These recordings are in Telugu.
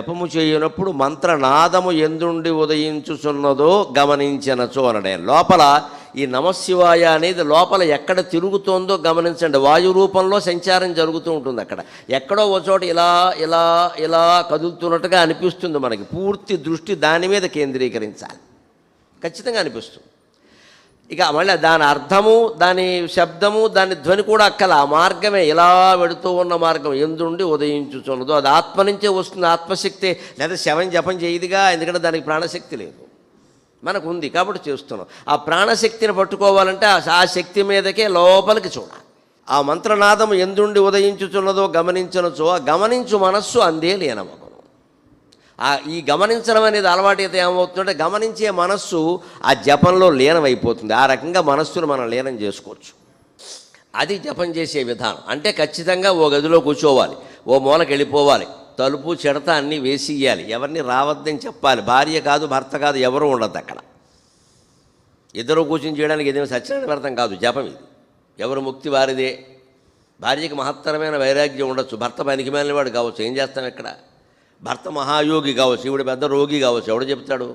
జపము చేయనప్పుడు మంత్రనాదము ఎందుండి ఉదయించుచున్నదో గమనించిన అనడే. లోపల ఈ నమశివాయ అనేది లోపల ఎక్కడ తిరుగుతోందో గమనించండి. వాయు రూపంలో సంచారం జరుగుతూ ఉంటుంది అక్కడ. ఎక్కడో ఒక చోట ఇలా ఇలా ఇలా కదులుతున్నట్టుగా అనిపిస్తుంది మనకి. పూర్తి దృష్టి దాని మీద కేంద్రీకరించాలి. ఖచ్చితంగా అనిపిస్తుంది. ఇక మళ్ళీ దాని అర్థము దాని శబ్దము దాని ధ్వని కూడా అక్కల ఆ మార్గమే. ఇలా వెడుతూ ఉన్న మార్గం ఎందుండి ఉదయించుచున్నదో అది ఆత్మ నుంచే వస్తుంది ఆత్మశక్తి. లేదా శవం జపం చేయదుగా ఎందుకంటే దానికి ప్రాణశక్తి లేదు. మనకు ఉంది కాబట్టి చేస్తున్నాం. ఆ ప్రాణశక్తిని పట్టుకోవాలంటే ఆ శక్తి మీదకే లోపలికి చూడాలి. ఆ మంత్రనాదం ఎందుండి ఉదయించుచున్నదో గమనించనుచో ఆ గమనించు మనస్సు అందే లేనమగును ఈ గమనించడం అనేది అలవాటు అయితే ఏమవుతుందంటే గమనించే మనస్సు ఆ జపంలో లీనమైపోతుంది. ఆ రకంగా మనస్సును మనం లీనం చేసుకోవచ్చు. అది జపం చేసే విధానం. అంటే ఖచ్చితంగా ఓ గదిలో కూర్చోవాలి ఓ మూలకి వెళ్ళిపోవాలి తలుపు చెడత అన్నీ వేసియ్యాలి ఎవరిని రావద్దని చెప్పాలి. భార్య కాదు భర్త కాదు ఎవరు ఉండదు అక్కడ. ఇద్దరు కూర్చుని చేయడానికి ఏదైనా సత్యనారాయణ వ్రతం కాదు జపం ఇది. ఎవరు ముక్తి వారిదే. భార్యకి మహత్తరమైన వైరాగ్యం ఉండొచ్చు. భర్త పనికి వాడు కావచ్చు. ఏం చేస్తాం ఇక్కడ? భర్త మహాయోగి కావచ్చు ఈవిడ పెద్ద రోగి కావచ్చు ఎవడు చెప్తాడు?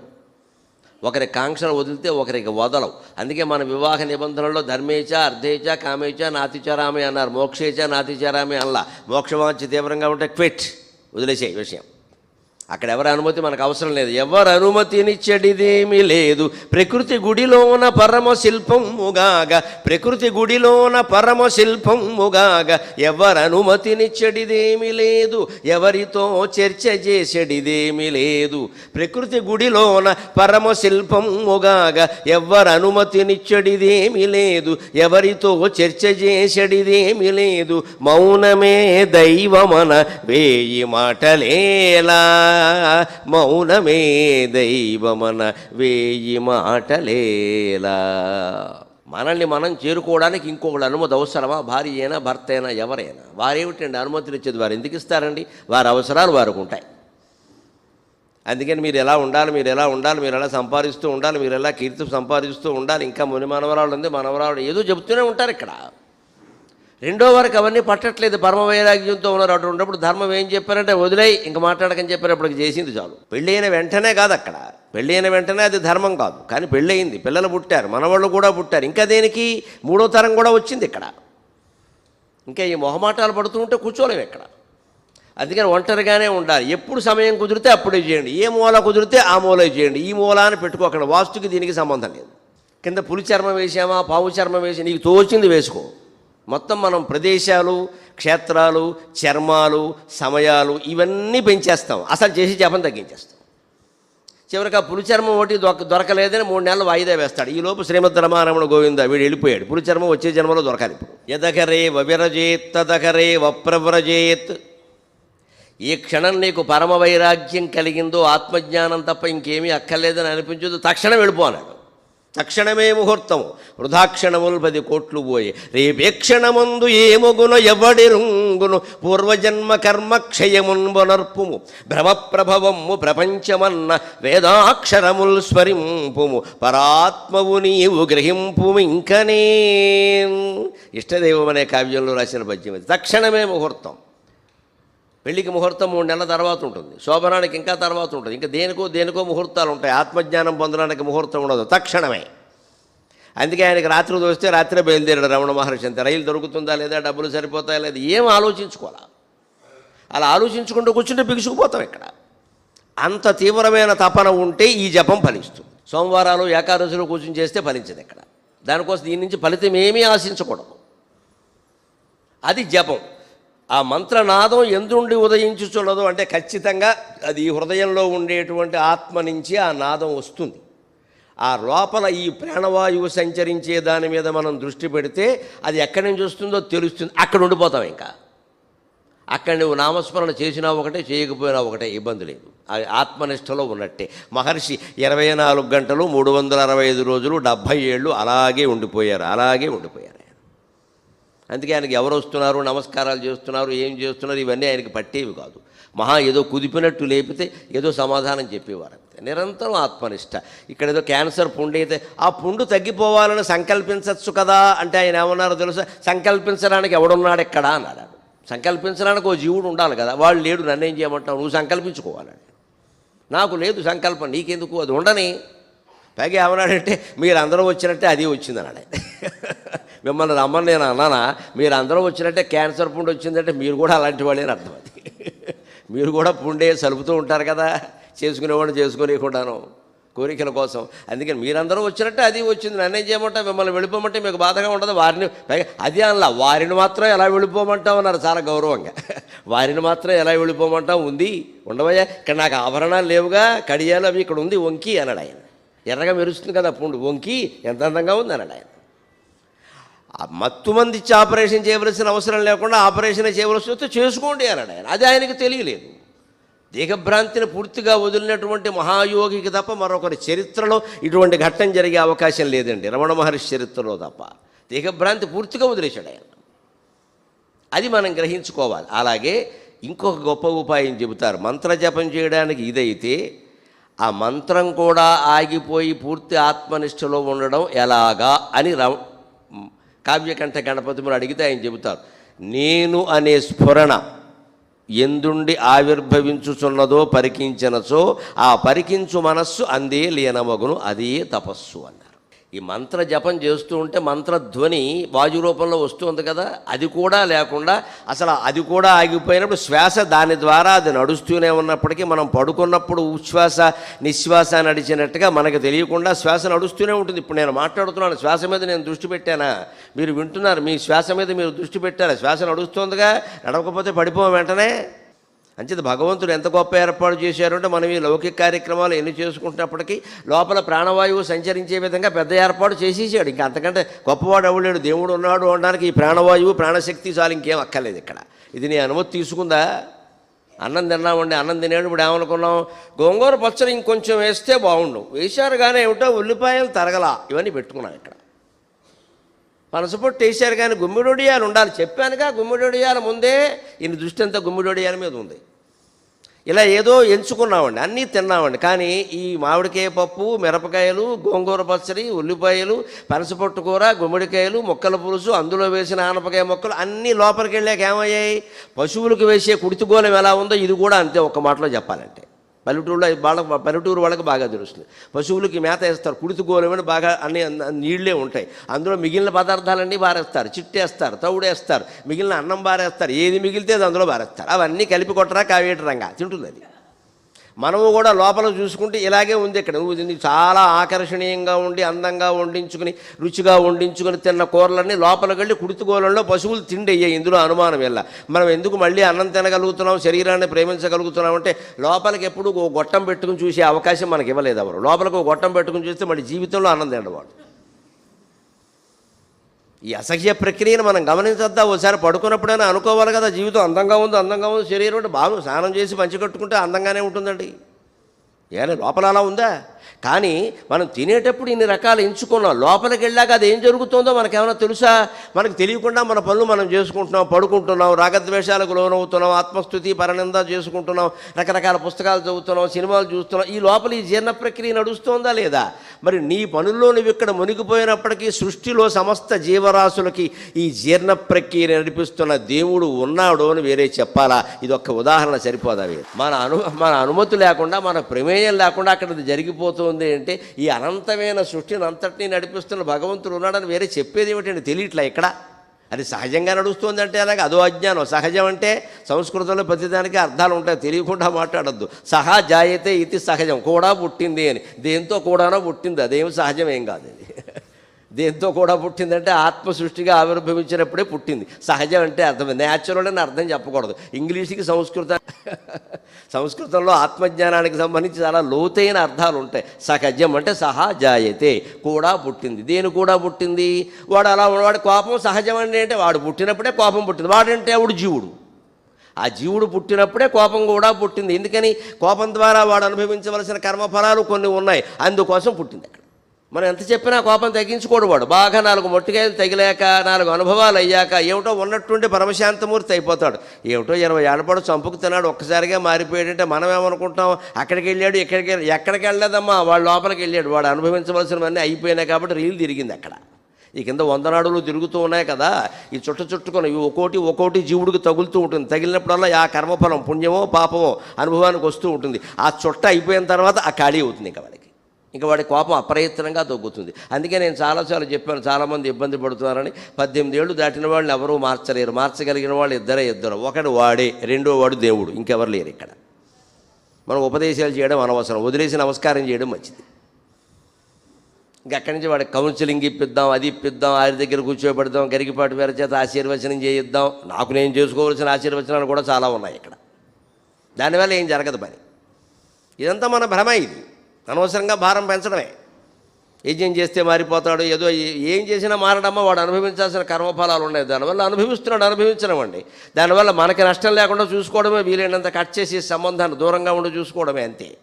ఒకరి కాంక్షలు వదిలితే ఒకరికి వదలవు. అందుకే మన వివాహ నిబంధనల్లో ధర్మేచ అర్ధేచ కామేచ నాతిచారామే అన్నారు. మోక్షేచ నాతిచారామే అల్లా మోక్షవాంచి తీవ్రంగా ఉంటే క్విట్. వదిలేసే విషయం. అక్కడ ఎవరి అనుమతి మనకు అవసరం లేదు. ఎవరు అనుమతినిచ్చడిదేమీ లేదు. ప్రకృతి గుడిలోన పరమ శిల్పముగాగా ప్రకృతి గుడిలోన పరమ శిల్పముగాగా ఎవరు అనుమతినిచ్చడిదేమీ లేదు. ఎవరితో చర్చ చేసేడిదేమీ లేదు. ప్రకృతి గుడిలోన పరమ శిల్పముగాగా ఎవరు అనుమతినిచ్చడిదేమీ లేదు. ఎవరితో చర్చ చేసేడిదేమీ లేదు. మౌనమే దైవమన వేయి మాటలేలా. మౌనమే దైవమన వేయి మాటలేలా. మనల్ని మనం చేరుకోవడానికి ఇంకొకటి అనుమతి అవసరమా? భార్య అయినా భర్త అయినా ఎవరైనా. వారేమిటండి అనుమతులు ఇచ్చేది వారు ఎందుకు ఇస్తారండి? వారి అవసరాలు వారికి ఉంటాయి. అందుకని మీరు ఎలా ఉండాలి మీరు ఎలా ఉండాలి మీరు ఎలా సంపాదిస్తూ ఉండాలి మీరు ఎలా కీర్తి సంపాదిస్తూ ఉండాలి ఇంకా ముని మనవరాలు ఉంది మనవరాలు ఏదో చెబుతూనే ఉంటారు ఇక్కడ. రెండో వరకు అవన్నీ పట్టట్లేదు. పరమ వైరాగ్యంతో ఉన్నారు అటు ఉన్నప్పుడు ధర్మం ఏం చెప్పారంటే వదిలే ఇంక మాట్లాడకని చెప్పినప్పటికి చేసింది చాలు. పెళ్ళైన వెంటనే కాదు అక్కడ. పెళ్ళైన వెంటనే అది ధర్మం కాదు. కానీ పెళ్ళయింది పిల్లలు పుట్టారు. మనవాళ్ళు కూడా పుట్టారు. ఇంకా దేనికి? మూడో తరం కూడా వచ్చింది ఇక్కడ. ఇంకా ఈ మొహమాటాలు పడుతూ ఉంటే కూర్చోలేము ఇక్కడ. అందుకని ఒంటరిగానే ఉండాలి. ఎప్పుడు సమయం కుదిరితే అప్పుడే చేయండి. ఏ మూల కుదిరితే ఆ మూల చేయండి. ఈ మూల అని పెట్టుకోకండి వాస్తుకి దీనికి సంబంధం లేదు. కింద పులి చర్మం వేసామా? పావు చర్మం వేసి నీకు తోచింది వేసుకో. మొత్తం మనం ప్రదేశాలు క్షేత్రాలు చర్మాలు సమయాలు ఇవన్నీ పెంచేస్తాం. అసలు చేసి జపం తగ్గించేస్తాం. చివరికి ఆ పులిచర్మం ఒకటి దొరక దొరకలేదని మూడు నెలలు వాయిదా వేస్తాడు. ఈ లోపు శ్రీమద్ రమారమణ గోవింద వీడు వెళ్ళిపోయాడు. పులిచర్మం వచ్చే జన్మలో దొరకాలి ఇప్పుడు. ఎదకరే వవిరజేత్ తదకరే వప్రవ్రజేత్ ఏ క్షణం నీకు పరమ వైరాగ్యం కలిగిందో ఆత్మజ్ఞానం తప్ప ఇంకేమీ అక్కర్లేదని అనిపించదు. తక్షణం వెళ్ళిపోనాడు తక్షణమే ముహూర్తం వృధాక్షణములు పది కోట్లు పోయి. రేపే క్షణమందు ఏమగున ఎవడి రుంగును పూర్వజన్మ కర్మ క్షయమున్ భ్రమప్రభవము ప్రపంచమన్న వేదాక్షరముల్ స్మరింపుము పరాత్మవు నీవు గ్రహింపు ఇంకనే. ఇష్టదైవం అనే కావ్యంలో రాసిన పద్యం తక్షణమే ముహూర్తం. పెళ్ళికి ముహూర్తం మూడు నెలల తర్వాత ఉంటుంది. శోభనానికి ఇంకా తర్వాత ఉంటుంది. ఇంకా దేనికో దేనికో ముహూర్తాలు ఉంటాయి. ఆత్మజ్ఞానం పొందడానికి ముహూర్తం ఉండదు. తక్షణమే. అందుకే ఆయనకి రాత్రి దోస్తే రాత్రే బయలుదేరాడు రమణ మహర్షి అంతే. రైలు దొరుకుతుందా లేదా? డబ్బులు సరిపోతాయా లేదా? ఏం ఆలోచించుకోవాలా? అలా ఆలోచించుకుంటూ కూర్చుంటే బిగుసుకుపోతాం ఇక్కడ. అంత తీవ్రమైన తపన ఉంటే ఈ జపం ఫలిస్తుంది. సోమవారాలు ఏకాదశులు కూర్చుని చేస్తే ఫలించదు ఇక్కడ. దానికోసం దీని నుంచి ఫలితం ఏమీ ఆశించకూడదు. అది జపం. ఆ మంత్రనాదం ఎందుండి ఉదయించుచున్నదో అంటే ఖచ్చితంగా అది హృదయంలో ఉండేటువంటి ఆత్మ నుంచి ఆ నాదం వస్తుంది. ఆ లోపల ఈ ప్రాణవాయువు సంచరించే దాని మీద మనం దృష్టి పెడితే అది ఎక్కడి నుంచి వస్తుందో తెలుస్తుంది. అక్కడ ఉండిపోతాం ఇంకా. అక్కడ నువ్వు నామస్మరణ చేసినా ఒకటే చేయకపోయినా ఒకటే ఇబ్బంది లేదు. అది ఆత్మనిష్టలో ఉన్నట్టే. మహర్షి ఇరవై నాలుగు గంటలు మూడు వందల అరవై ఐదు రోజులు డెబ్భై ఏళ్ళు అలాగే ఉండిపోయారు అలాగే ఉండిపోయారు. అందుకే ఆయనకి ఎవరు వస్తున్నారు నమస్కారాలు చేస్తున్నారు ఏం చేస్తున్నారు ఇవన్నీ ఆయనకి పట్టేవి కాదు. మహా ఏదో కుదిపినట్టు లేపితే ఏదో సమాధానం చెప్పేవారు అంతే. నిరంతరం ఆత్మనిష్ట. ఇక్కడ ఏదో క్యాన్సర్ పుండు అయితే ఆ పుండు తగ్గిపోవాలని సంకల్పించవచ్చు కదా అంటే ఆయన ఏమన్నారో తెలుసా? సంకల్పించడానికి ఎవడున్నాడు ఎక్కడా అన్నాడు సంకల్పించడానికి ఓ జీవుడు ఉండాలి కదా వాడు లేడు నన్ను ఏం చేయమంటావు? నువ్వు సంకల్పించుకోవాలని నాకు లేదు సంకల్పం నీకెందుకు? అది ఉండని. పైగా ఏమన్నాడంటే మీరు అందరూ వచ్చినట్టే అది వచ్చిందన్నాడు ఆయన. మిమ్మల్ని రమ్మని నేను అన్నానా? మీరు అందరూ వచ్చినట్టే క్యాన్సర్ పుండు వచ్చిందంటే మీరు కూడా అలాంటి వాళ్ళే అర్థం అది. మీరు కూడా పుండే సలుపుతూ ఉంటారు కదా. చేసుకునేవాడిని చేసుకోలేకుండాను కోరికల కోసం. అందుకని మీరందరూ వచ్చినట్టే అది వచ్చింది. నన్నేం చేయమంటా మిమ్మల్ని వెళ్ళిపోమంటే మీకు బాధగా ఉండదు. వారిని అది అనలా వారిని మాత్రం ఎలా వెళ్ళిపోమంటావు అన్నారు చాలా గౌరవంగా. వారిని మాత్రం ఎలా వెళ్ళిపోమంటావు? ఉంది ఉండవయ్యా. ఇక్కడ నాకు ఆభరణాలు లేవుగా కడియాలు అవి ఇక్కడ ఉంది వంకి అన్నాడు ఆయన. ఎర్రగా మెరుస్తుంది కదా పుండు. వంకి ఎంత అందంగా ఉంది అన్నాడు ఆయన. మత్తు మంది ఇచ్చి ఆపరేషన్ చేయవలసిన అవసరం లేకుండా ఆపరేషన్ చేయవలసి వస్తే చేసుకోండి అన్నాడు ఆయన. అది ఆయనకి తెలియలేదు. దేహభ్రాంతిని పూర్తిగా వదిలినటువంటి మహాయోగికి తప్ప మరొకరి చరిత్రలో ఇటువంటి ఘట్టం జరిగే అవకాశం లేదండి. రమణ మహర్షి చరిత్రలో తప్ప. దేహభ్రాంతి పూర్తిగా వదిలేశాడు ఆయన. అది మనం గ్రహించుకోవాలి. అలాగే ఇంకొక గొప్ప ఉపాయం చెబుతారు. మంత్రజపం చేయడానికి ఇదైతే ఆ మంత్రం కూడా ఆగిపోయి పూర్తి ఆత్మనిష్టలో ఉండడం ఎలాగా అని కావ్యకంఠ గణపతిములు అడిగితే ఆయన చెబుతారు నేను అనే స్ఫురణ ఎందుండి ఆవిర్భవించుచున్నదో పరికించినచో ఆ పరికించు మనస్సు అందే లీనమగును అదే తపస్సు అన్నారు. ఈ మంత్ర జపం చేస్తూ ఉంటే మంత్రధ్వని వాయు రూపంలో వస్తుంది కదా అది కూడా లేకుండా అసలు అది కూడా ఆగిపోయినప్పుడు శ్వాస దాని ద్వారా అది నడుస్తూనే ఉన్నప్పటికీ మనం పడుకున్నప్పుడు ఉచ్ఛ్వాస నిశ్వాస నడిచినట్టుగా మనకు తెలియకుండా శ్వాస నడుస్తూనే ఉంటుంది. ఇప్పుడు నేను మాట్లాడుతున్నాను శ్వాస మీద నేను దృష్టి పెట్టానా? మీరు వింటున్నారు మీ శ్వాస మీద మీరు దృష్టి పెట్టారా? శ్వాస నడుస్తుందిగా నడవకపోతే పడిపోం వెంటనే. అంచేత భగవంతుడు ఎంత గొప్ప ఏర్పాటు చేశారు అంటే మనం ఈ లౌకిక కార్యక్రమాలు ఎన్ని చేసుకుంటున్నప్పటికీ లోపల ప్రాణవాయువు సంచరించే విధంగా పెద్ద ఏర్పాటు చేసేసాడు. ఇంకా అంతకంటే గొప్పవాడు ఎవలేడు దేవుడు ఉన్నాడు అనడానికి ఈ ప్రాణవాయువు ప్రాణశక్తి చాలు ఇంకేం అక్కర్లేదు ఇక్కడ. ఇది నీ అనుమతి తీసుకుందా? అన్నం తిన్నామండి అన్నం తినేడు ఇప్పుడు ఏమనుకున్నాం గోంగూర పచ్చడి ఇంకొంచెం వేస్తే బాగుండు. వేశారు కానీ ఏమిటో ఉల్లిపాయలు తరగలా. ఇవన్నీ పెట్టుకున్నాం ఇక్కడ. పనసపొట్టు వేశారు కానీ గుమ్మిడొడియాలు ఉండాలి. చెప్పానుగా గుమ్మిడొడియాల ముందే ఈయన దృష్టి అంతా గుమ్మిడొడియాల మీద ఉంది. ఇలా ఏదో ఎంచుకున్నామండి అన్నీ తిన్నామండి. కానీ ఈ మామిడికాయ పప్పు మిరపకాయలు గోంగూర పచ్చడి ఉల్లిపాయలు పనసపొట్టు కూర గుమ్మడికాయలు మొక్కల పులుసు అందులో వేసిన ఆనపకాయ మొక్కలు అన్నీ లోపలికి వెళ్ళాక ఏమయ్యాయి? పశువులకు వేసే కుడితిగోళం ఎలా ఉందో ఇది కూడా అంతే ఒక్క మాటలో చెప్పాలంటే. పల్లెటూరులో వాళ్ళకి పల్లెటూరు వాళ్ళకి బాగా తెలుస్తుంది. పశువులకి మేత వేస్తారు కుడితి గోలమని బాగా అన్ని నీళ్ళే నీళ్ళే ఉంటాయి. అందులో మిగిలిన పదార్థాలన్నీ బారేస్తారు చిట్టేస్తారు తౌడేస్తారు మిగిలిన అన్నం బారేస్తారు ఏది మిగిలితే అది అందులో బారేస్తారు. అవన్నీ కలిపి కొట్టరా కావేటరంగా తింటుంది అది. మనము కూడా లోపల చూసుకుంటే ఇలాగే ఉంది ఇక్కడ. నువ్వు దీన్ని చాలా ఆకర్షణీయంగా ఉండి అందంగా వండించుకుని రుచిగా వండించుకుని తిన్న కూరలన్నీ లోపలికి వెళ్ళి కుడుతుగోలంలో పశువులు తిండి అయ్యాయి ఇందులో అనుమానం వెళ్ళ మనం ఎందుకు మళ్ళీ అన్నం తినగలుగుతున్నాం శరీరాన్ని ప్రేమించగలుగుతున్నాం అంటే లోపలికి ఎప్పుడు గొట్టం పెట్టుకుని చూసే అవకాశం మనకి ఇవ్వలేదు ఎవరు. లోపలికి ఒక గొట్టం పెట్టుకుని చూస్తే మళ్ళీ జీవితంలో అన్నం తినవాడు ఈ అసహ్య ప్రక్రియను మనం గమనించద్దా? ఒకసారి పడుకున్నప్పుడైనా అనుకోవాలి కదా జీవితం అందంగా ఉంది అందంగా ఉంది శరీరం అంటే బాగా స్నానం చేసి పంచి కట్టుకుంటే అందంగానే ఉంటుందండి. ఏమైనా లోపల అలా ఉందా? కానీ మనం తినేటప్పుడు ఇన్ని రకాలు ఎంచుకున్నాం లోపలికి వెళ్ళాక అది ఏం జరుగుతుందో మనకేమైనా తెలుసా? మనకు తెలియకుండా మన పనులు మనం చేసుకుంటున్నాం పడుకుంటున్నాం రాగద్వేషాలకు లోనవుతున్నాం ఆత్మస్థుతి పరనింద చేసుకుంటున్నాం రకరకాల పుస్తకాలు చదువుతున్నాం సినిమాలు చూస్తున్నాం. ఈ లోపల ఈ జీర్ణ ప్రక్రియ నడుస్తోందా లేదా? మరి నీ పనుల్లో నువ్వు ఇక్కడ మునిగిపోయినప్పటికీ సృష్టిలో సమస్త జీవరాశులకి ఈ జీర్ణ ప్రక్రియ నడిపిస్తున్న దేవుడు ఉన్నాడు అని వేరే చెప్పాలా? ఇది ఒక్క ఉదాహరణ సరిపోదా మన అను మన అనుమతి లేకుండా మన ప్రమేయం లేకుండా అక్కడ ఇది జరిగిపోతుంది అంటే ఈ అనంతమైన సృష్టిని అంతటినీ నడిపిస్తున్న భగవంతుడు ఉన్నాడని వేరే చెప్పేది ఏమిటండి? తెలియట్లే ఇక్కడ? అది సహజంగా నడుస్తుంది అంటే అలాగే? అదో అజ్ఞానం. సహజం అంటే సంస్కృతంలో ప్రతిదానికి అర్థాలు ఉంటాయి. తెలియకుండా మాట్లాడద్దు. సహా జాయతే ఇది సహజం. కూడా పుట్టింది అని. దేంతో కూడానో పుట్టింది. అదేమి సహజమేం ఏం కాదు అది దేంతో కూడా పుట్టిందంటే ఆత్మ సృష్టిగా ఆవిర్భవించినప్పుడే పుట్టింది. సహజం అంటే అర్థం. న్యాచురల్ అని అర్థం చెప్పకూడదు. ఇంగ్లీష్కి సంస్కృత సంస్కృతంలో ఆత్మజ్ఞానానికి సంబంధించి చాలా లోతైన అర్థాలు ఉంటాయి. సహజం అంటే సహజాయతే కూడా పుట్టింది. దేని కూడా పుట్టింది? వాడు అలా వాడి కోపం సహజం అంటే అంటే వాడు పుట్టినప్పుడే కోపం పుట్టింది. వాడంటే వాడు జీవుడు. ఆ జీవుడు పుట్టినప్పుడే కోపం కూడా పుట్టింది. ఎందుకని? కోపం ద్వారా వాడు అనుభవించవలసిన కర్మఫలాలు కొన్ని ఉన్నాయి. అందుకోసం పుట్టింది అక్కడ. మనం ఎంత చెప్పినా కోపం తగ్గించుకోడు వాడు. బాగా నాలుగు మొట్టికాయలు తగిలాక నాలుగు అనుభవాలు అయ్యాక ఏమిటో ఉన్నట్టుండి పరమశాంతమూర్తి అయిపోతాడు. ఏమిటో ఇరవై ఏళ్ళపాడు చంపుకు తిన్నాడు ఒక్కసారిగా మారిపోయాడంటే మనం ఏమనుకుంటాం? అక్కడికి వెళ్ళాడు ఎక్కడికి ఎక్కడికి వెళ్ళలేదమ్మా? వాడు లోపలికి వెళ్ళాడు. వాడు అనుభవించవలసినవన్నీ అయిపోయినాయి కాబట్టి రీలు తిరిగింది అక్కడ. ఈ కింద వందనాడులు తిరుగుతూ ఉన్నాయి కదా ఈ చుట్ట చుట్టుకొని ఇవి ఒక్కోటి ఒక్కోటి జీవుడికి తగులుతూ ఉంటుంది. తగిలినప్పుడల్లా ఆ కర్మఫలం పుణ్యమో పాపమో అనుభవానికి వస్తూ ఉంటుంది. ఆ చుట్ట అయిపోయిన తర్వాత ఆ ఖాళీ అవుతుంది ఇంకా వాళ్ళకి ఇంకా వాడి కోపం అప్రయత్నంగా తగ్గుతుంది అందుకే నేను చాలాసార్లు చెప్పాను చాలామంది ఇబ్బంది పడుతున్నారని. పద్దెనిమిది ఏళ్ళు దాటిన వాళ్ళని ఎవరూ మార్చలేరు. మార్చగలిగిన వాళ్ళు ఇద్దరే ఇద్దరు. ఒకడు వాడే రెండో వాడు దేవుడు. ఇంకెవరు లేరు ఇక్కడ. మనం ఉపదేశాలు చేయడం అనవసరం. వదిలేసి నమస్కారం చేయడం మంచిది. ఇంకా అక్కడి నుంచి వాడికి కౌన్సిలింగ్ ఇప్పిద్దాం అది ఇప్పిద్దాం ఆయన దగ్గర కూర్చోబెడదాం గరికిపాటి వేరే చేత ఆశీర్వచనం చేయిద్దాం. నాకు నేను చేసుకోవాల్సిన ఆశీర్వచనాలు కూడా చాలా ఉన్నాయి ఇక్కడ. దానివల్ల ఏం జరగదు పని ఇదంతా మన భ్రమ ఇది. అనవసరంగా భారం పెంచడమే. యజ్ఞం చేస్తే మారిపోతాడు ఏదో ఏం చేసినా మారడమ్మా వాడు అనుభవించాల్సిన కర్మఫలాలు ఉన్నాయి. దానివల్ల అనుభవిస్తున్నాడు అనుభవించడం అండి దానివల్ల మనకి నష్టం లేకుండా చూసుకోవడమే వీలైనంత కట్ చేసి సంబంధాన్ని దూరంగా ఉండి చూసుకోవడమే అంతే.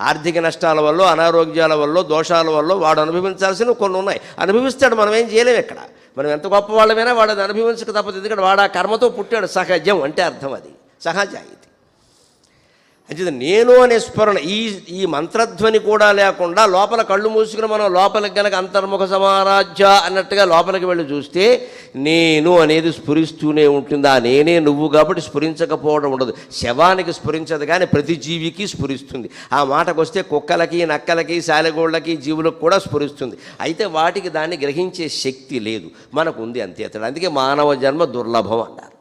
ఆర్థిక నష్టాల వల్ల అనారోగ్యాల వల్ల దోషాల వల్ల వాడు అనుభవించాల్సినవి కొన్ని ఉన్నాయి. అనుభవిస్తాడు మనం ఏం చేయలేము ఇక్కడ. మనం ఎంత గొప్ప వాళ్ళమైనా వాడు అది అనుభవించక తప్పదు. ఎందుకంటే వాడు ఆ కర్మతో పుట్టాడు. సహజం అంటే అర్థం అది. సహజ ఇది అంచేది నేను అనే స్మరణ ఈ ఈ మంత్రధ్వని కూడా లేకుండా లోపల కళ్ళు మూసుకుని మనం లోపలికి గనక అంతర్ముఖ సమారాధ్య అన్నట్టుగా లోపలికి వెళ్ళి చూస్తే నేను అనేది స్ఫురిస్తూనే ఉంటుంది. ఆ నేనే నువ్వు కాబట్టి స్ఫురించకపోవడం ఉండదు. శవానికి స్ఫురించదు కానీ ప్రతి జీవికి స్ఫురిస్తుంది. ఆ మాటకు వస్తే కుక్కలకి నక్కలకి శాలగోళ్ళకి జీవులకు కూడా స్ఫురిస్తుంది. అయితే వాటికి దాన్ని గ్రహించే శక్తి లేదు. మనకు ఉంది అంతే. అతడు అందుకే మానవ జన్మ దుర్లభం అన్నారు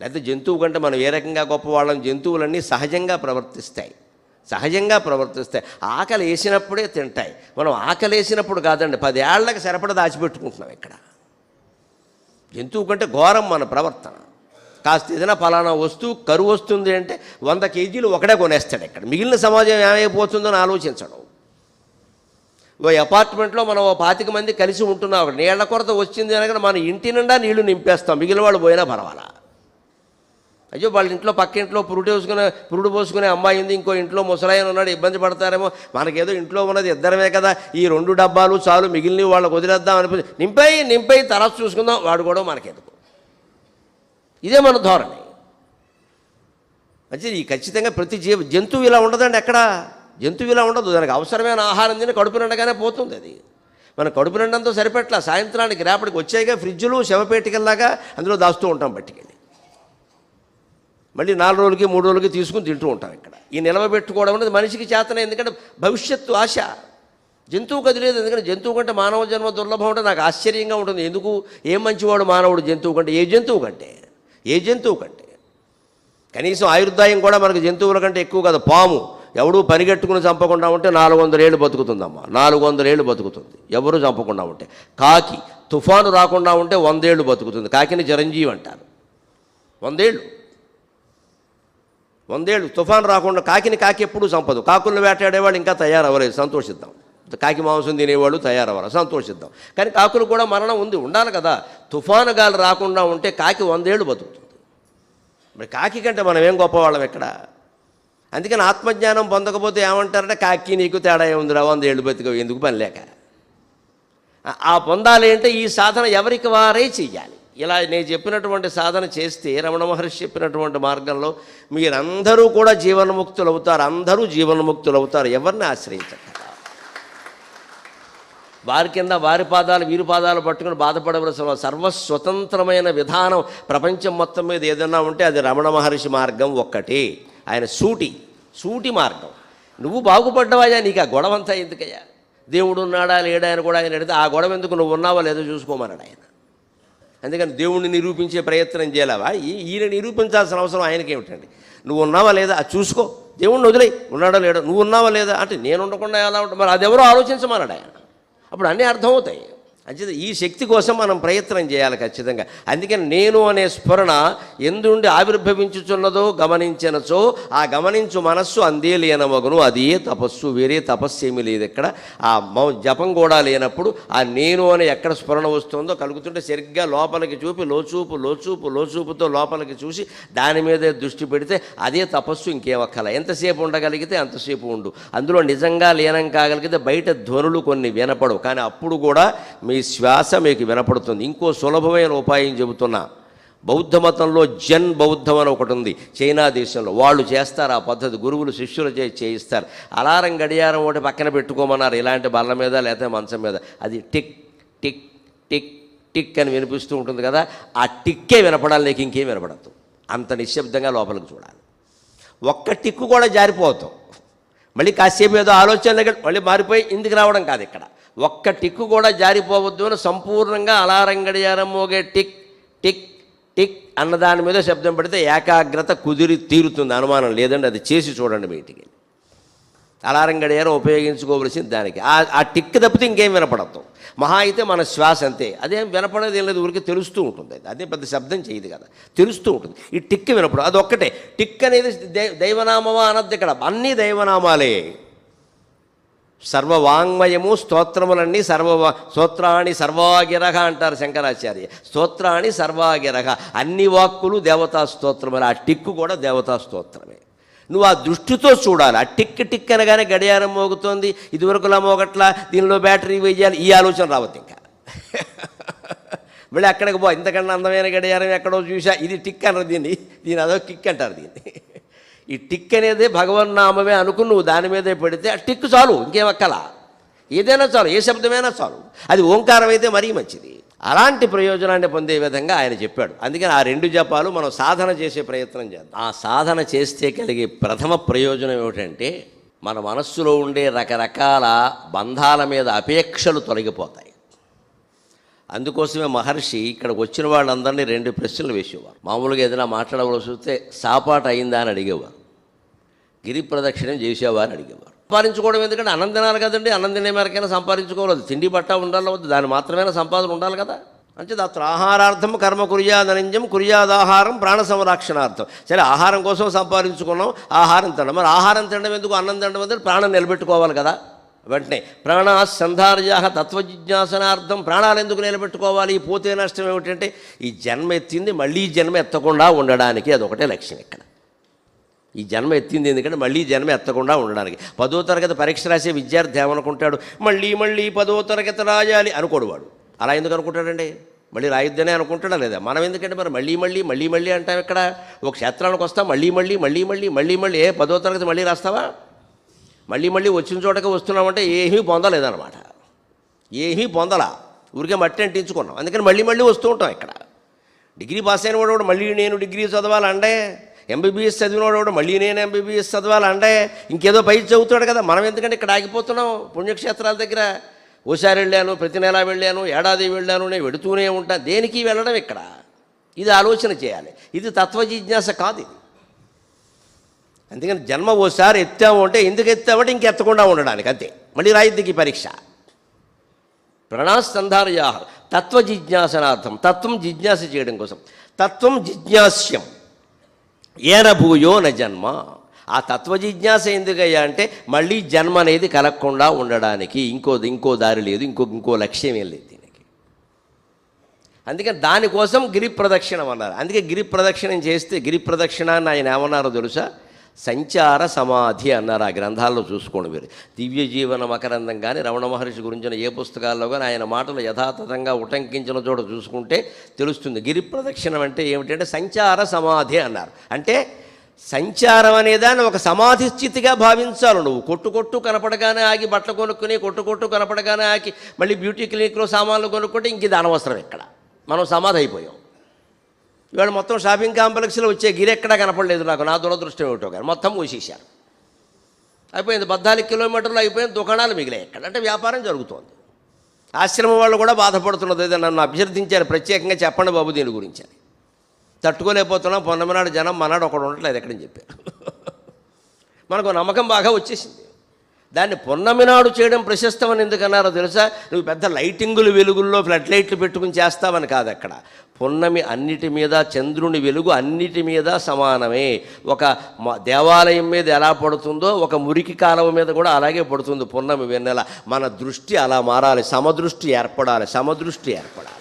లేకపోతే జంతువు కంటే మనం ఏ రకంగా గొప్పవాళ్ళం? జంతువులన్నీ సహజంగా ప్రవర్తిస్తాయి. సహజంగా ప్రవర్తిస్తాయి. ఆకలి వేసినప్పుడే తింటాయి. మనం ఆకలి వేసినప్పుడు కాదండి పదేళ్ళకు సరిపడ దాచిపెట్టుకుంటున్నాం ఇక్కడ. జంతువు కంటే ఘోరం మన ప్రవర్తన. కాస్త ఏదైనా ఫలానా వస్తువు కరువు వస్తుంది అంటే వంద కేజీలు ఒకడే కొనేస్తాడు ఇక్కడ. మిగిలిన సమాజం ఏమైపోతుందని ఆలోచించడం. ఓ అపార్ట్మెంట్లో మనం ఓ పాతిక మంది కలిసి ఉంటున్నాం. అక్కడ నీళ్ళ కొరత వచ్చింది అనగా మన ఇంటి నిండా నీళ్ళు నింపేస్తాం. మిగిలిన వాళ్ళు పోయినా పర్వాలా? అయ్యో వాళ్ళ ఇంట్లో పక్క ఇంట్లో పురుడు వేసుకునే పురుడు పోసుకునే అమ్మాయి ఉంది ఇంకో ఇంట్లో ముసలాయన ఉన్నాడు ఇబ్బంది పడతారేమో. మనకేదో ఇంట్లో ఉన్నది ఇద్దరమే కదా. ఈ రెండు డబ్బాలు చాలు మిగిలినవి వాళ్ళకి వదిలేద్దాం అనిపి నింపై నింపై తరచు చూసుకుందాం. వాడు కూడా మనకెందుకు? ఇదే మన ధోరణి. మంచిది ఈ ఖచ్చితంగా ప్రతి జీవ జంతువు ఇలా ఉండదండి ఎక్కడ? జంతువు ఇలా ఉండదు. దానికి అవసరమైన ఆహారం తిని కడుపు నిండగానే పోతుంది అది. మనం కడుపు నిండంతో సరిపెట్ల సాయంత్రానికి రేపటికి వచ్చాయిగా ఫ్రిడ్జులు శవపేటికల్లాగా అందులో దాస్తూ ఉంటాం బట్టికెళ్ళి. మళ్ళీ నాలుగు రోజులకి మూడు రోజులకి తీసుకుని తింటూ ఉంటాం ఇక్కడ. ఈ నిలవబెట్టుకోవడం అనేది మనిషికి చేతనే ఎందుకంటే భవిష్యత్తు ఆశ. జంతువుకు అది లేదు ఎందుకంటే జంతువు కంటే మానవ జన్మ దుర్లభం అంటే నాకు ఆశ్చర్యంగా ఉంటుంది. ఎందుకు? ఏం మంచివాడు మానవుడు జంతువు కంటే? ఏ జంతువు కంటే? ఏ జంతువు కంటే? కనీసం ఆయుర్దాయం కూడా మనకు జంతువుల కంటే ఎక్కువ కదా. పాము. ఎవడూ పరిగెట్టుకుని చంపకుండా ఉంటే నాలుగు వందల ఏళ్ళు బతుకుతుందమ్మా. నాలుగు వందల ఏళ్ళు బతుకుతుంది. ఎవరు చంపకుండా ఉంటే. కాకి. తుఫాను రాకుండా ఉంటే వందేళ్ళు బతుకుతుంది. కాకిని చిరంజీవి అంటారు. వందేళ్ళు వందేళ్ళు తుఫాన్ రాకుండా కాకిని కాకి ఎప్పుడూ సంపదు కాకులను వేటాడేవాళ్ళు ఇంకా తయారవ్వలేదు. సంతోషిద్దాం. కాకి మాంసం తినేవాళ్ళు తయారవ్వాలి సంతోషిద్దాం. కానీ కాకులు కూడా మరణం ఉంది. ఉండాలి కదా. తుఫాను గాలి రాకుండా ఉంటే కాకి వందేళ్ళు బతుకుతుంది. మరి కాకి కంటే మనం ఏం గొప్పవాళ్ళం ఇక్కడ? అందుకని ఆత్మజ్ఞానం పొందకపోతే ఏమంటారంటే కాకి నీకు తేడా ఏముందిరా? వంద ఏళ్ళు బతికవు. ఎందుకు పని లేక? ఆ- ఆ పొందాలి అంటే ఈ సాధన ఎవరికి వారే చెయ్యాలి. ఇలా నేను చెప్పినటువంటి సాధన చేస్తే రమణ మహర్షి చెప్పినటువంటి మార్గంలో మీరందరూ కూడా జీవన్ముక్తులు అవుతారు అందరూ జీవన్ముక్తులు అవుతారు ఎవరిని ఆశ్రయించక వారి కింద వారి పాదాలు వీరి పాదాలు పట్టుకుని బాధపడవలసిన సర్వస్వతంత్రమైన విధానం ప్రపంచం మొత్తం మీద ఏదన్నా ఉంటే అది రమణ మహర్షి మార్గం ఒక్కటి. ఆయన సూటి సూటి మార్గం. నువ్వు బాగుపడ్డవాయా నీకు ఆ గొడవ అంతా ఎందుకయ్యా? దేవుడు ఉన్నాడా లేడా అని కూడా ఆయన అడిగితే ఆ గొడవ ఎందుకు నువ్వు ఉన్నావా లేదో చూసుకోమన్నాడు ఆయన. అందుకని దేవుణ్ణి నిరూపించే ప్రయత్నం చేయాలవా? ఈ- ఈయన నిరూపించాల్సిన అవసరం ఆయనకి ఏమిటండి నువ్వు ఉన్నావా లేదా? అది చూసుకో. దేవుణ్ణి వదిలే ఉన్నాడో లేడో? నువ్వు ఉన్నావా లేదా? అంటే నేను ఉండకుండా ఎలా ఉంటా? మరి అది ఎవరో ఆలోచించమన్నాడు ఆయన. అప్పుడు అన్నీ అర్థమవుతాయి. అంచేత ఈ శక్తి కోసం మనం ప్రయత్నం చేయాలి ఖచ్చితంగా. అందుకని నేను అనే స్ఫురణ ఎందుండి ఆవిర్భవించుచున్నదో గమనించినచో ఆ గమనించు మనస్సు అందే లేనమగును. అదే తపస్సు వేరే తపస్సు ఏమీ లేదు ఇక్కడ. ఆ జపం కూడా లేనప్పుడు ఆ నేను అనే ఎక్కడ స్ఫురణ వస్తుందో కలుగుతుంటే సరిగ్గా లోపలికి చూపి లోచూపు లోచూపు లోచూపుతో లోపలికి చూసి దాని మీదే దృష్టి పెడితే అదే తపస్సు ఇంకేమక్కల ఎంతసేపు ఉండగలిగితే అంతసేపు ఉండు. అందులో నిజంగా లీనం కాగలిగితే బయట ధ్వనులు కొన్ని వినపడవు. కానీ అప్పుడు కూడా మీ శ్వాస మీకు వినపడుతుంది. ఇంకో సులభమైన ఉపాయం చెబుతున్నా. బౌద్ధ మతంలో జన్ బౌద్ధం అని ఒకటి ఉంది. చైనా దేశంలో వాళ్ళు చేస్తారు ఆ పద్ధతి. గురువులు శిష్యులు చే చేయిస్తారు. అలారం గడియారం ఒకటి పక్కన పెట్టుకోమన్నారు. ఇలాంటి బల్ల మీద లేకపోతే మంచం మీద. అది టిక్ టిక్ టిక్ టిక్ అని వినిపిస్తూ ఉంటుంది కదా. ఆ టిక్కే వినపడాలి నీకు ఇంకేం వినపడద్దు అంత నిశ్శబ్దంగా లోపలికి చూడాలి. ఒక్క టిక్కు కూడా జారిపోతాం మళ్ళీ కాసేపు ఏదో ఆలోచన దగ్గర మళ్ళీ మారిపోయి ఇందుకు రావడం కాదు ఇక్కడ. ఒక్క టిక్కు కూడా జారిపోవద్దు అని సంపూర్ణంగా అలారం గడియారం మోగే టిక్ టిక్ టిక్ అన్న దాని మీద శబ్దం పెడితే ఏకాగ్రత కుదిరి తీరుతుంది అనుమానం లేదండి అది చేసి చూడండి బయటికి. అలారం గడియారం ఉపయోగించుకోవలసింది దానికి. ఆ టిక్ తప్పితే ఇంకేం వినపడద్దు మహా అయితే మన శ్వాస అంతే. అదేం వినపడేది ఏం లేదు ఊరికి తెలుస్తూ ఉంటుంది అదే. పెద్ద శబ్దం చేయదు కదా. తెలుస్తూ ఉంటుంది. ఈ టిక్ వినపడు అది ఒక్కటే టిక్ అనేది దై- దైవనామమా అనద్దు ఇక్కడ. అన్నీ దైవనామాలే. సర్వవాంగ్మయము స్తోత్రములన్నీ సర్వ స్తోత్రాణి సర్వాగిరహ అంటారు శంకరాచార్య. స్తోత్రాణి సర్వాగిరహ. అన్ని వాక్కులు దేవతా స్తోత్రములు. ఆ టిక్కు కూడా దేవతా స్తోత్రమే. నువ్వు ఆ దృష్టితో చూడాలి. ఆ టిక్ టిక్ అనగానే గడియారం మోగుతోంది. ఇదివరకులా మోగట్లా దీనిలో బ్యాటరీ వేయాలి. ఈ ఆలోచన రావద్దు ఇంకా. మళ్ళీ అక్కడికి పో. ఇంతకన్నా అందమైన గడియారం ఎక్కడో చూసా. ఇది టిక్ అన్నారు దీన్ని. దీని అదో కిక్ అంటారు దీన్ని. ఈ టిక్ అనేది భగవన్నామమే అనుకుని నువ్వు దాని మీదే పెడితే ఆ టిక్ చాలు ఇంకేమక్కల ఏదైనా చాలు ఏ శబ్దమైనా చాలు. అది ఓంకారం అయితే మరీ మంచిది. అలాంటి ప్రయోజనాన్ని పొందే విధంగా ఆయన చెప్పాడు. అందుకని ఆ రెండు జపాలు మనం సాధన చేసే ప్రయత్నం చేద్దాం. ఆ సాధన చేస్తే కలిగే ప్రథమ ప్రయోజనం ఏమిటంటే మన మనస్సులో ఉండే రకరకాల బంధాల మీద అపేక్షలు తొలగిపోతాయి. అందుకోసమే మహర్షి ఇక్కడికి వచ్చిన వాళ్ళందరినీ రెండు ప్రశ్నలు వేసేవారు. మామూలుగా ఏదైనా మాట్లాడవలసి వస్తే సాపాటు అయిందా? అని అడిగేవారు. గిరి ప్రదక్షిణం చేసేవా అని అడిగేవారు. సంపాదించుకోవడం ఎందుకంటే అన్నం తినాలి కదండి అన్నం తినే మేరకైనా సంపాదించుకోవాలి. తిండి బట్ట ఉండాలి వద్దు దాని మాత్రమే సంపాదన ఉండాలి కదా. అంటే అത്ര ఆహారార్థం కర్మ కుర్యాదనంజం కుర్యాదాహారం ప్రాణ సంరక్షణార్థం. సరే ఆహారం కోసం సంపాదించుకున్నాం ఆహారం తినడం. మరి ఆహారం తినడం ఎందుకు అన్నం తినడం ఎందుకు? ప్రాణం నిలబెట్టుకోవాలి కదా. వెంటనే ప్రాణ సంధార్యాహ తత్వజిజ్ఞాసనార్థం ప్రాణాలు ఎందుకు నిలబెట్టుకోవాలి? ఈ పోతే నష్టం ఏమిటంటే ఈ జన్మ ఎత్తింది మళ్ళీ జన్మ ఎత్తకుండా ఉండడానికి అదొకటే లక్ష్యం ఇక్కడ. ఈ జన్మ ఎత్తింది ఎందుకంటే మళ్ళీ జన్మ ఎత్తకుండా ఉండడానికి. పదో తరగతి పరీక్ష రాసే విద్యార్థి ఏమనుకుంటాడు? మళ్ళీ మళ్ళీ పదో తరగతి రాయాలి అనుకోడు వాడు. అలా ఎందుకు అనుకుంటాడండి? మళ్ళీ రాయొద్దనే అనుకుంటాడా లేదా? మనం ఎందుకంటే మరి మళ్ళీ మళ్ళీ మళ్ళీ మళ్ళీ అంటాం ఇక్కడ. ఒక క్షేత్రానికి వస్తాం మళ్ళీ మళ్ళీ మళ్ళీ మళ్ళీ మళ్ళీ మళ్ళీ. ఏ పదో తరగతి మళ్ళీ రాస్తావా? మళ్ళీ మళ్ళీ వచ్చిన చోటకి వస్తున్నామంటే ఏమీ పొందలేదన్నమాట. ఏమీ పొందలా. ఊరికే మట్టి అంటించుకున్నాం. అందుకని మళ్ళీ మళ్ళీ వస్తూ ఉంటాం ఇక్కడ. డిగ్రీ పాస్ అయిన వాడు కూడా మళ్ళీ నేను డిగ్రీ చదవాలంటే ఎంబీబీఎస్ చదివినోడు కూడా మళ్ళీ నేను ఎంబీబీఎస్ చదవాలంటే ఇంకేదో పై చదువుతాడు కదా. మనం ఎందుకంటే ఇక్కడ ఆగిపోతున్నాం పుణ్యక్షేత్రాల దగ్గర. ఓసారి వెళ్ళాను ప్రతి నెల వెళ్ళాను ఏడాది వెళ్ళాను నేను వెడుతూనే ఉంటాను దేనికి వెళ్ళడం ఇక్కడ? ఇది ఆలోచన చేయాలి. ఇది తత్వ జిజ్ఞాస కాదు ఇది. అందుకని జన్మ ఓసారి ఎత్తాము అంటే ఎందుకు ఎత్తామంటే ఇంకెత్తకుండా ఉండడానికి అంతే. మళ్ళీ రాయిద్దికి పరీక్ష. ప్రణాస్కంధారయా తత్వ జిజ్ఞాసనార్థం. తత్వం జిజ్ఞాస చేయడం కోసం. తత్వం జిజ్ఞాస్యం. ఏనభూయో న జన్మ. ఆ తత్వ జిజ్ఞాస ఎందుకయ్యా అంటే మళ్ళీ జన్మ అనేది కలగకుండా ఉండడానికి. ఇంకో ఇంకో దారి లేదు ఇంకో ఇంకో లక్ష్యం ఏం లేదు దీనికి. అందుకని దానికోసం గిరి ప్రదక్షిణం అన్నారు. అందుకే గిరి ప్రదక్షిణం చేస్తే గిరి ప్రదక్షిణ అని ఆయన ఏమన్నారో తెలుసా? సంచార సమాధి అన్నారు ఆ గ్రంథాల్లో చూసుకోండి మీరు. దివ్య జీవన మకరందం కానీ రమణ మహర్షి గురించిన ఏ పుస్తకాల్లో కానీ ఆయన మాటలు యథాతథంగా ఉటంకించిన చోట చూసుకుంటే తెలుస్తుంది. గిరి ప్రదక్షిణం అంటే ఏమిటంటే సంచార సమాధి అన్నారు. అంటే సంచారం అనేదాన్ని ఒక సమాధి స్థితిగా భావించాలి నువ్వు. కొట్టు కొట్టు కనపడగానే ఆగి బట్టలు కొనుక్కుని కొట్టు కొట్టు కనపడగానే ఆగి మళ్ళీ బ్యూటీ క్లినిక్లో సామాన్లు కొనుక్కుంటే ఇంక ఇది అనవసరం ఇక్కడ మనం సమాధి అయిపోయాం. ఇవాళ మొత్తం షాపింగ్ కాంప్లెక్స్లో వచ్చే గిరి ఎక్కడా కనపడలేదు నాకు. నా దురదృష్టం ఏమిటో కానీ మొత్తం మూసేశారు. అయిపోయింది పద్నాలుగు కిలోమీటర్లు అయిపోయింది దుకాణాలు మిగిలాయి ఎక్కడ? అంటే వ్యాపారం జరుగుతోంది. ఆశ్రమం వాళ్ళు కూడా బాధపడుతున్నది ఏదో నన్ను అభ్యర్థించారు. ప్రత్యేకంగా చెప్పండి బాబు దీని గురించి అని. తట్టుకోలేకపోతున్నాం. పొన్నమనాడు జనం మనాడు ఒకడు ఉండట్లేదు ఎక్కడని చెప్పారు. మనకు నమ్మకం బాగా వచ్చేసింది. దాన్ని పొన్నమినాడు చేయడం ప్రశస్తమని ఎందుకన్నారో తెలుసా? నువ్వు పెద్ద లైటింగులు వెలుగుల్లో ఫ్లడ్ లైట్లు పెట్టుకుని చేస్తావని కాదు అక్కడ. పున్నమి అన్నిటి మీద చంద్రుని వెలుగు అన్నిటి మీద సమానమే. ఒక మ- దేవాలయం మీద ఎలా పడుతుందో ఒక మురికి కాలువ మీద కూడా అలాగే పడుతుంది పున్నమి వెన్నెల. మన దృష్టి అలా మారాలి. సమదృష్టి ఏర్పడాలి. సమదృష్టి ఏర్పడాలి.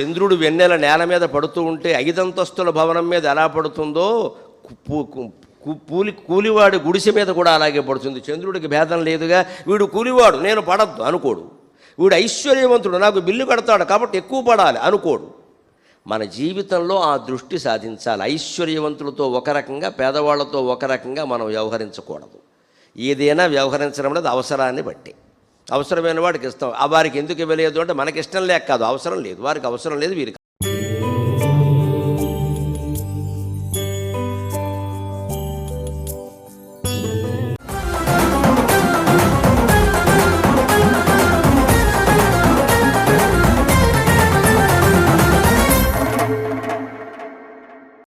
చంద్రుడు వెన్నెల నేల మీద పడుతూ ఉంటే ఐదంతస్తుల భవనం మీద ఎలా పడుతుందో కు- కు- కూలి కూలివాడు గుడిసె మీద కూడా అలాగే పడుతుంది. చంద్రుడికి భేదం లేదుగా వీడు కూలివాడు నేను పడద్దు అనుకోడు. వీడు ఐశ్వర్యవంతుడు నాకు బిల్లు కడతాడు కాబట్టి ఎక్కువ పడాలి అనుకోడు. మన జీవితంలో ఆ దృష్టి సాధించాలి. ఐశ్వర్యవంతులతో ఒక రకంగా పేదవాళ్ళతో ఒక రకంగా మనం వ్యవహరించకూడదు. ఏదైనా వ్యవహరించడం అనేది అవసరాన్ని బట్టి. అవసరమైన వాడికి ఇస్తాం ఆ వారికి ఎందుకు ఇవ్వలేదు అంటే మనకి ఇష్టం లేక కాదు అవసరం లేదు. వారికి అవసరం లేదు వీరికి